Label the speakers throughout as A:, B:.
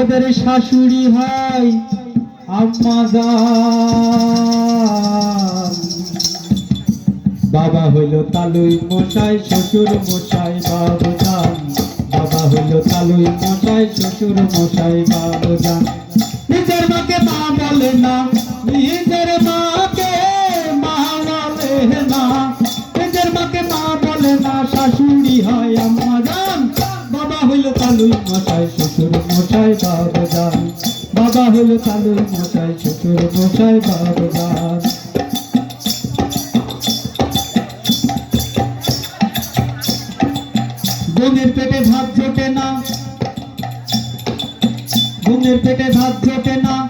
A: ওদের শাশুড়ি হয় আম্মা বাবা হইল তালুই মশাই, শ্বশুর মশাই, বাবু যান বাবা হইল তালুই মশাই, শ্বশুর মশাই, বাবু যান নিজের মাকে মা বলে না, নিজের মাকে তালুই মশাই, শ্বশুর মশাই, বাবু যান। বাবা হলো শ্বশুর মশাই বোনের পেটে ভাত জোটে না। বোনের পেটে ভাত জোটে না।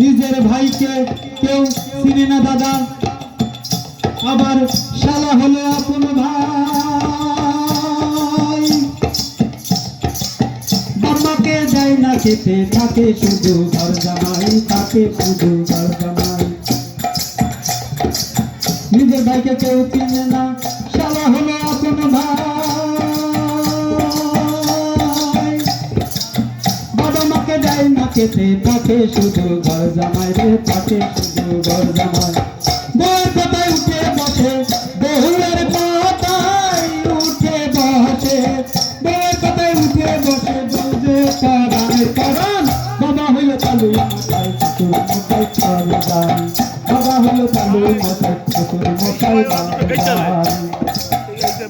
A: নিজের ভাইকে কেউ চিনে না দাদা। আবার শালা হলো আপন ভাই। বাবাকে যায় না খেতে, থাকে শুধু ঘর জামাই, থাকে শুধু ঘর জামাই। নিজের ভাইকে কেউ চিনে না, শালা হলো আপন ভাই। খেতে থাকে শুধু ঘর জামাই রে থাকে শুধু ঘর জামাই। বউয়ের কথায় উঠে বসে বহুয়ের কথায় উঠে বসে। বউয়ের কথায় উঠে বসে বলছে কারণের কারণ বাবা হইল চালু মশাই, শ্বশুর মশাই সরদান বাবা হইল চালু মশাই, শ্বশুর মশাই বাবান দুঃখের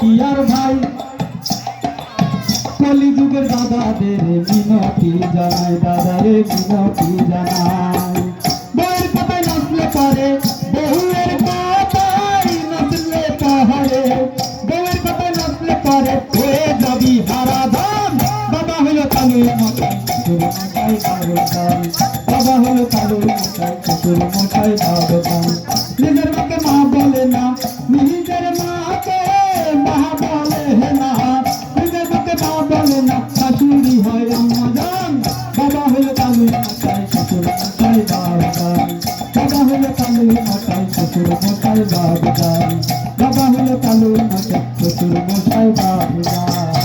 A: কি আর ভাই? কলিযুগের দাদাদের মিনতি জানাই দাদারে মিনতি জানাই বউয়ের কথায় নাচলে পারে, বহুয়ের কথায় নাচলে পাহাড়ে। বউয়ের কথায় নাচলে পারে হয়ে যাবি হারা ধান বাবা হলো কালুই মশাই শ্বশুর মশাই বারোটান বাবা হলো কালুই মশাই শ্বশুর মশাই বারোটান নিজের মাকে মা বলে না, নিজের মা বাবা হলো কালুই মশাই শ্বশুর মশাই বাবা বাবা হলো কালুই মশাই শ্বশুর মশাই বাবা বাবা হলো কালুই মশাই শ্বশুর মশাই বারোটান